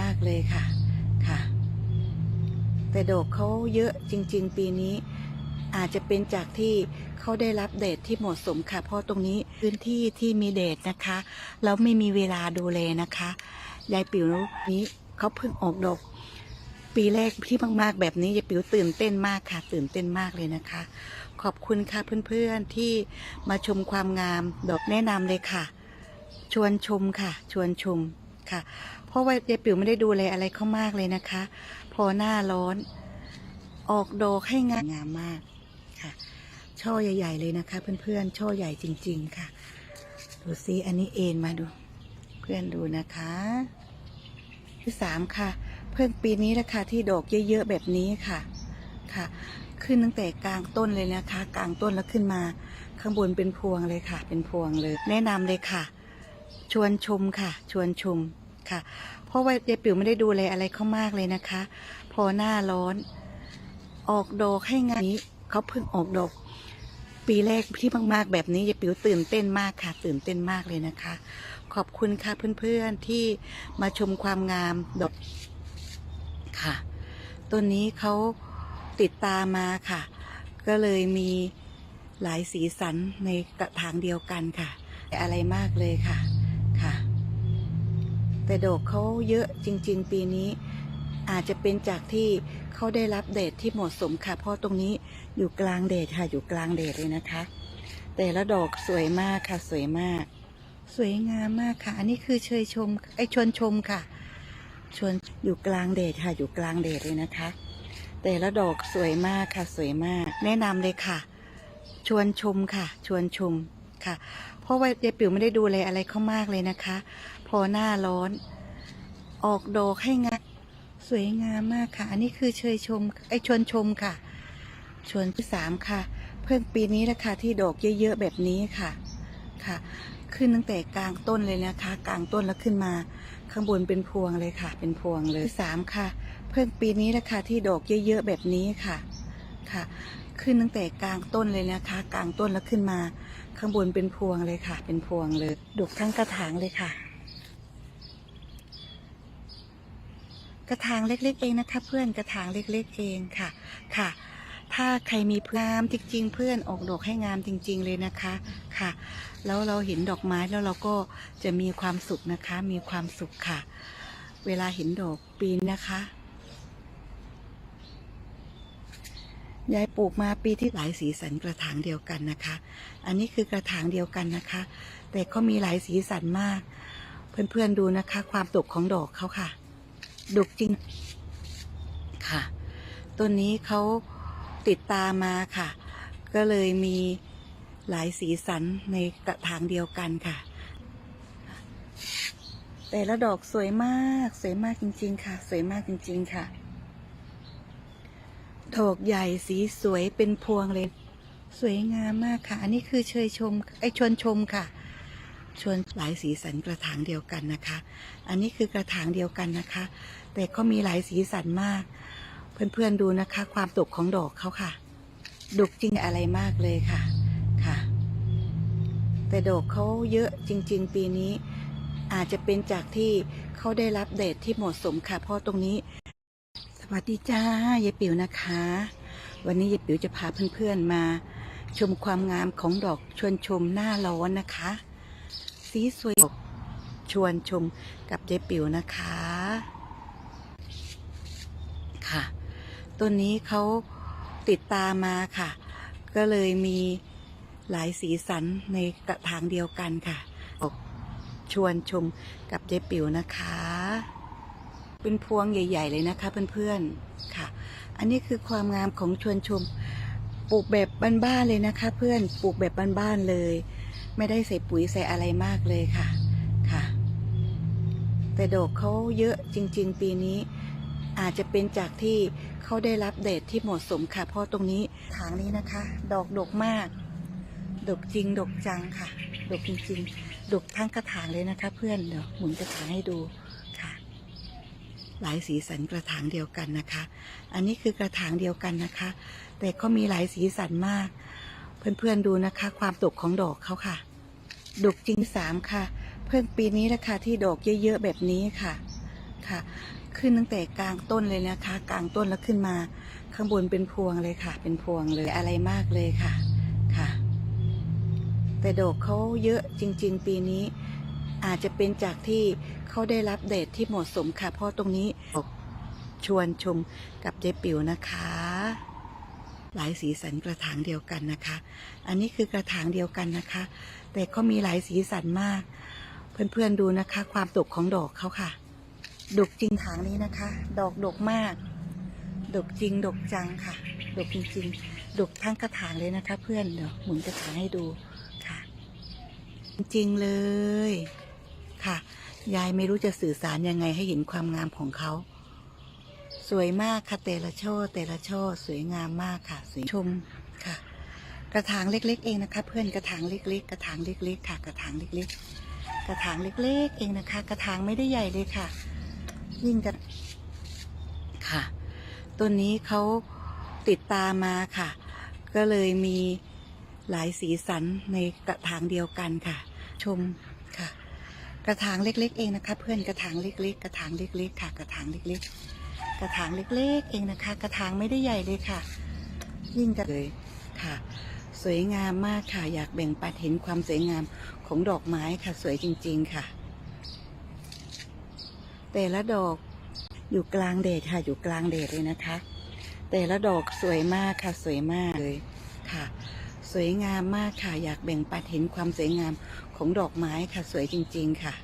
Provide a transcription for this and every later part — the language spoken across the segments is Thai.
มากเลยค่ะค่ะ แต่ดอกเขาเยอะจริง ๆ ปีนี้ อาจจะเป็นจากที่เขาได้รับแดดที่เหมาะสมค่ะ เพราะตรงนี้พื้นที่ที่มีแดดนะคะแล้วไม่มีเวลาดูแลนะคะยายปิ๋วนี้เขาเพิ่งออกดอกปีแรกที่มาก ๆ แบบนี้ยายปิ๋วตื่นเต้นมากค่ะ ตื่นเต้นมากเลยนะคะ ขอบคุณค่ะเพื่อนๆที่มาชมความงามดอกแนะนำเลยค่ะ ชวนชมค่ะ ชวนชม ค่ะ เพราะว่ายายปิ๋วไม่ได้ดูแลอะไรเขามากเลยนะคะ พอหน้าร้อน ออกดอกให้งามงามมากค่ะ ช่อใหญ่ ๆ เลยนะคะ เพื่อนๆช่อใหญ่จริง ๆ ค่ะ ดูซิอันนี้เอ็นมาดู เพื่อนดูนะคะที่สามค่ะ เพิ่งปีนี้แหละค่ะที่ดอกเยอะๆแบบนี้ค่ะค่ะ ขึ้นตั้งแต่กลางต้นเลยนะคะ กลางต้นแล้วขึ้นมา ข้างบนเป็นพวงเลยค่ะ เป็นพวงเลย แนะนำเลยค่ะ ชวนชมค่ะ ชวนชม ค่ะ เพราะว่ายายปิ๋วไม่ได้ดูแลอะไรเขามากเลยนะคะ พอหน้าร้อน ออกดอกให้งานนี้เขาเพิ่งออกดอก ปีแรกที่มากๆแบบนี้ยายปิ๋วตื่นเต้นมากค่ะ ตื่นเต้นมากเลยนะคะ ขอบคุณค่ะเพื่อนๆที่มาชมความงามดอกค่ะต้นนี้เขาติดตามมาค่ะ ก็เลยมีหลายสีสันในกระถางเดียวกันค่ะ อะไรมากเลยค่ะค่ะ แต่ดอกเขาเยอะจริง ๆ ปีนี้ อาจจะเป็นจากที่เขาได้รับแดดที่เหมาะสมค่ะ เพราะตรงนี้อยู่กลางแดดค่ะ อยู่กลางแดดเลยนะคะ แต่ละดอกสวยมากค่ะ สวยมาก สวยงามมากค่ะ อันนี้คือเชยชมไอชวนชมค่ะ ชวนอยู่กลางแดดค่ะ อยู่กลางแดดเลยนะคะ แต่ละดอกสวยมากค่ะ สวยมาก แนะนำเลยค่ะ ชวนชมค่ะ ชวนชมค่ะ เพราะว่ายายปิ๋วไม่ได้ดูแลอะไรเขามากเลยนะคะ หน้าร้อน ออกดอกให้งามสวยงามมากค่ะ อันนี้คือเชยชมไอชวนชมค่ะ ชวนที่สามค่ะ เพิ่งปีนี้แหละค่ะที่ดอกเยอะๆแบบนี้ค่ะค่ะ ขึ้นตั้งแต่กลางต้นเลยนะคะ กลางต้นแล้วขึ้นมา ข้างบนเป็นพวงเลยค่ะ เป็นพวงเลยสามค่ะ เพิ่งปีนี้แหละค่ะที่ดอกเยอะๆแบบนี้ค่ะค่ะ ขึ้นตั้งแต่กลางต้นเลยนะคะ กลางต้นแล้วขึ้นมา ข้างบนเป็นพวงเลยค่ะ เป็นพวงเลยดกทั้งกระถางเลยค่ะ กระถางเล็ก ๆ เองนะคะ เพื่อนกระถางเล็ก ๆ เองค่ะค่ะ ถ้าใครมีเพื่อนงามจริง ๆ เพื่อนออกดอกให้งามจริง ๆ เลยนะคะค่ะ แล้วเราเห็นดอกไม้แล้วเราก็จะมีความสุขนะคะ มีความสุขค่ะ เวลาเห็นดอกปีนนะคะยายปลูกมาปีที่หลายสีสันกระถางเดียวกันนะคะ อันนี้คือกระถางเดียวกันนะคะ แต่ก็มีหลายสีสันมาก เพื่อนๆดูนะคะ ความดกของดอกเขาค่ะ ดกจริงค่ะ ต้นนี้เขาติดตามมาค่ะ ก็เลยมีหลายสีสันในกระถางเดียวกันค่ะ แต่ละดอกสวยมาก สวยมากจริง ๆ ค่ะ สวยมากจริง ๆ ค่ะดอกใหญ่สีสวยเป็นพวงเลย สวยงามมากค่ะ อันนี้คือเชยชมไอชวนชมค่ะ ชวนหลายสีสันกระถางเดียวกันนะคะ อันนี้คือกระถางเดียวกันนะคะ แต่ก็มีหลายสีสันมาก เพื่อนๆดูนะคะ ความดกของดอกเขาค่ะ ดุกจริงอะไรมากเลยค่ะค่ะ แต่ดอกเขาเยอะจริง ๆ ปีนี้ อาจจะเป็นจากที่เขาได้รับแดดที่เหมาะสมค่ะ เพราะตรงนี้ สวัสดีจ้ายายปิ๋วนะคะ วันนี้ยายปิ๋วจะพาเพื่อนๆมาชมความงามของดอกชวนชมหน้าร้อนนะคะ สีสวย ชวนชมกับยายปิ๋วนะคะ ค่ะ ต้นนี้เขาติดตามมาค่ะ ก็เลยมีหลายสีสันในกระถางเดียวกันค่ะ ชวนชมกับยายปิ๋วนะคะ เป็นพวงใหญ่ ๆ เลยนะคะเพื่อนๆ ค่ะ อันนี้คือความงามของชวนชม ปลูกแบบบ้านๆเลยนะคะ เพื่อน ปลูกแบบบ้านๆเลย ไม่ได้ใส่ปุ๋ยใส่อะไรมากเลยค่ะค่ะ แต่ดอกเขาเยอะจริง ๆ ปีนี้ อาจจะเป็นจากที่เขาได้รับแดดที่เหมาะสมค่ะ เพราะตรงนี้ทางนี้นะคะ ดอกดกมาก ดกจริง ดกจังค่ะ ดกจริง ๆ ดกทั้งกระถางเลยนะคะ เพื่อนเดี๋ยวหมุนกระถางให้ดูค่ะ หลายสีสันกระถางเดียวกันนะคะ อันนี้คือกระถางเดียวกันนะคะ แต่ก็มีหลายสีสันมาก เพื่อนๆดูนะคะ ความดกของดอกเขาค่ะ ดกจริงสามค่ะ เพิ่งปีนี้แหละค่ะที่ดอกเยอะๆแบบนี้ค่ะค่ะ ขึ้นตั้งแต่กลางต้นเลยนะคะ กลางต้นแล้วขึ้นมา ข้างบนเป็นพวงเลยค่ะ เป็นพวงเลยอะไรมากเลยค่ะค่ะ แต่ดอกเขาเยอะจริง ๆ ปีนี้ อาจจะเป็นจากที่เขาได้รับแดดที่เหมาะสมค่ะ เพราะตรงนี้ชวนชมกับเจ๊ปิ๋วนะคะ หลายสีสันกระถางเดียวกันนะคะ อันนี้คือกระถางเดียวกันนะคะ แต่ก็มีหลายสีสันมาก เพื่อนๆดูนะคะ ความดกของดอกเขาค่ะ ดกจริงถางนี้นะคะ ดอกดกมาก ดกจริงดกจังค่ะ ดกจริงๆ ดกทั้งกระถางเลยนะคะ เพื่อนเดี๋ยวหมุนกระถางให้ดูค่ะ จริงเลยค่ะ ยายไม่รู้จะสื่อสารยังไงให้เห็นความงามของเขา วยมากค่ะแต่ละช่อแต่ละช่อสวยงามมากค่ะสวยชมค่ะ กระถางเล็ก ๆ เองนะคะ เพื่อนกระถางเล็ก ๆ กระถางเล็ก ๆ ค่ะ กระถางเล็ก ๆ กระถางเล็ก ๆ เองนะคะ กระถางไม่ได้ใหญ่เลยค่ะ ยิ่งกระค่ะต้นนี้เขาติดตามมาค่ะ ก็เลยมีหลายสีสันในกระถางเดียวกันค่ะ ชมค่ะ กระถางเล็ก ๆ เองนะคะ เพื่อนกระถางเล็ก ๆ กระถางเล็ก ๆ ค่ะ กระถางเล็ก ๆ กระถางเล็กๆ เองนะคะ กระถางไม่ได้ใหญ่เลยค่ะ ยิ่งกระเลยค่ะ สวยงามมากค่ะ อยากแบ่งปันเห็นความสวยงามของดอกไม้ค่ะ สวยจริง ๆ ค่ะ แต่ละดอกอยู่กลางเดชค่ะ อยู่กลางเดชเลยนะคะ แต่ละดอกสวยมากค่ะ สวยมากเลยค่ะ สวยงามมากค่ะ อยากแบ่งปันเห็นความสวยงามของดอกไม้ค่ะ สวยจริง ๆ ค่ะ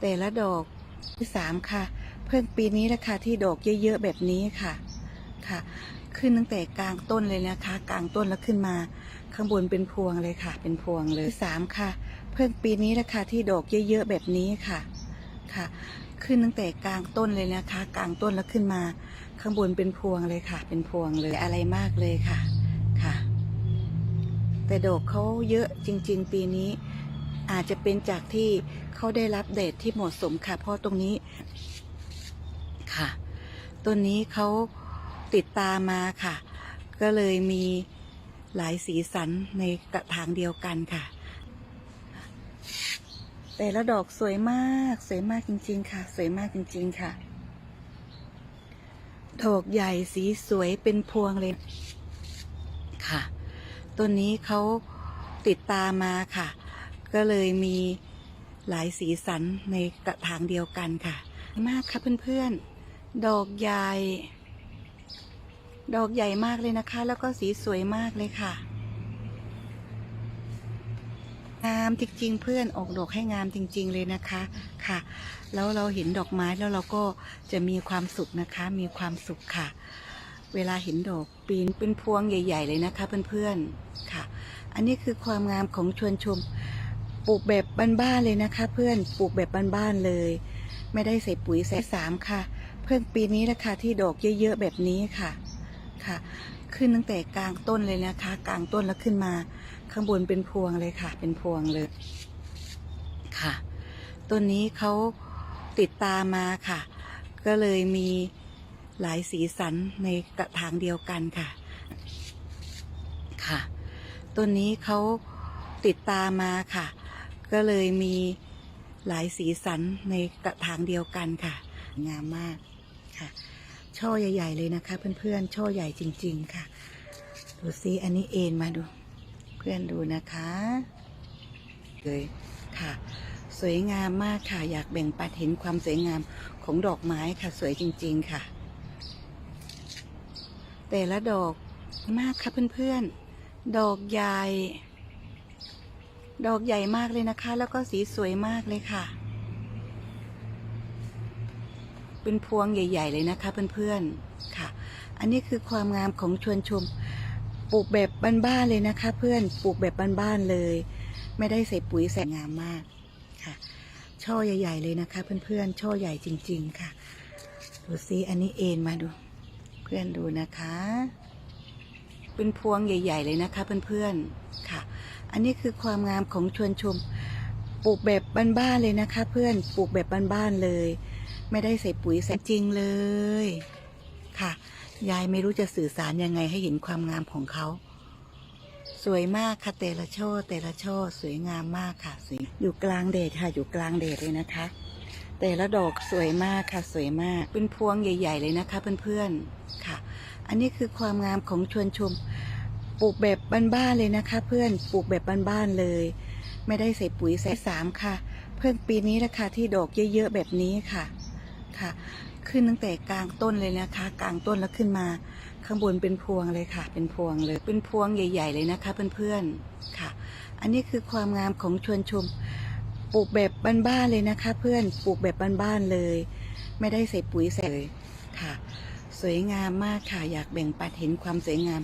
แต่ละดอกที่สามค่ะ พิ่งปีนี้แหละค่ะที่ดอกเยอะๆแบบนี้ค่ะค่ะ ขึ้นตั้งแต่กลางต้นเลยนะคะ กลางต้นแล้วขึ้นมา ข้างบนเป็นพวงเลยค่ะ เป็นพวงเลยสามค่ะ เพิ่งปีนี้แหละค่ะที่ดอกเยอะๆแบบนี้ค่ะค่ะ ขึ้นตั้งแต่กลางต้นเลยนะคะ กลางต้นแล้วขึ้นมา ข้างบนเป็นพวงเลยค่ะ เป็นพวงเลยอะไรมากเลยค่ะค่ะ แต่ดอกเขาเยอะจริง ๆ ปีนี้อาจจะเป็นจากที่เขาได้รับแดดที่เหมาะสมค่ะ เพราะตรงนี้ ค่ะ ต้นนี้เขาติดตามมาค่ะ ก็เลยมีหลายสีสันในกระถางเดียวกันค่ะ แต่ละดอกสวยมากสวยมากจริง ๆ ค่ะ สวยมากจริง ๆ ค่ะ ดอกใหญ่สีสวยเป็นพวงเลยค่ะ ต้นนี้เขาติดตามมาค่ะ ก็เลยมีหลายสีสันในกระถางเดียวกันค่ะ มากค่ะเพื่อนๆ ดอกใหญ่ ดอกใหญ่มากเลยนะคะ แล้วก็สีสวยมากเลยค่ะงามจริงๆเพื่อนออกดอกให้งามจริง ๆ เลยนะคะค่ะ แล้วเราเห็นดอกไม้แล้วเราก็จะมีความสุขนะคะ มีความสุขค่ะ เวลาเห็นดอกปีนเป็นพวงใหญ่ ๆ เลยนะคะเพื่อนๆค่ะ อันนี้คือความงามของชวนชมปลูกแบบบ้านๆเลยนะคะ เพื่อนปลูกแบบบ้านๆเลย ไม่ได้ใส่ปุ๋ยใส่สามค่ะ เพิ่งปีนี้แหละค่ะที่ดอกเยอะๆแบบนี้ค่ะค่ะ ขึ้นตั้งแต่กลางต้นเลยนะคะ กลางต้นแล้วขึ้นมา ข้างบนเป็นพวงเลยค่ะ เป็นพวงเลยค่ะต้นนี้เขาติดตามมาค่ะ ก็เลยมีหลายสีสันในกระถางเดียวกันค่ะค่ะต้นนี้เขาติดตามมาค่ะ ก็เลยมีหลายสีสันในกระถางเดียวกันค่ะ งามมาก ค่ะ ช่อใหญ่ ๆ เลยนะคะ เพื่อนๆ ช่อใหญ่จริง ๆ ค่ะ ดูซิอันนี้เอ็นมาดู เพื่อนดูนะคะเลยค่ะ สวยงามมากค่ะ อยากแบ่งปันเห็นความสวยงามของดอกไม้ค่ะ สวยจริง ๆ ค่ะ แต่ละดอกมากค่ะเพื่อนๆ ดอกใหญ่ ดอกใหญ่มากเลยนะคะ แล้วก็สีสวยมากเลยค่ะ เป็นพวงใหญ่ ๆ เลยนะคะเพื่อนๆค่ะ อันนี้คือความงามของชวนชม ปลูกแบบบ้านๆเลยนะคะ เพื่อนปลูกแบบบ้านๆเลย ไม่ได้ใส่ปุ๋ยใส่งามมากค่ะ ช่อใหญ่ ๆ เลยนะคะ เพื่อนๆช่อใหญ่จริง ๆ ค่ะ ดูซิอันนี้เอ็นมาดู เพื่อนดูนะคะ เป็นพวงใหญ่ ๆ เลยนะคะ เพื่อนๆค่ะ อันนี้คือความงามของชวนชมปลูกแบบบ้านๆเลยนะคะ เพื่อนปลูกแบบบ้านๆเลย ไม่ได้ใส่ปุ๋ยใส่จริงเลยค่ะ ยายไม่รู้จะสื่อสารยังไงให้เห็นความงามของเขา สวยมากค่ะแต่ละช่อแต่ละช่อสวยงามมากค่ะสวยอยู่กลางเดชค่ะ อยู่กลางเดชเลยนะคะ แต่ละดอกสวยมากค่ะ สวยมาก เป็นพวงใหญ่ ๆ เลยนะคะเพื่อนๆค่ะ อันนี้คือความงามของชวนชมปลูกแบบบ้านๆเลยนะคะ เพื่อนปลูกแบบบ้านๆเลย ไม่ได้ใส่ปุ๋ยใส่สามค่ะ เพิ่งปีนี้แหละค่ะที่ดอกเยอะๆแบบนี้ค่ะ ค่ะ ขึ้นตั้งแต่กลางต้นเลยนะคะ กลางต้นแล้วขึ้นมาข้างบนเป็นพวงเลยค่ะ เป็นพวงเลย เป็นพวงใหญ่ ๆ เลยนะคะเพื่อนๆค่ะ อันนี้คือความงามของชวนชมปลูกแบบบ้านๆเลยนะคะ เพื่อนปลูกแบบบ้านๆเลย ไม่ได้ใส่ปุ๋ยใส่เลยค่ะ สวยงามมากค่ะ อยากแบ่งปันเห็นความสวยงาม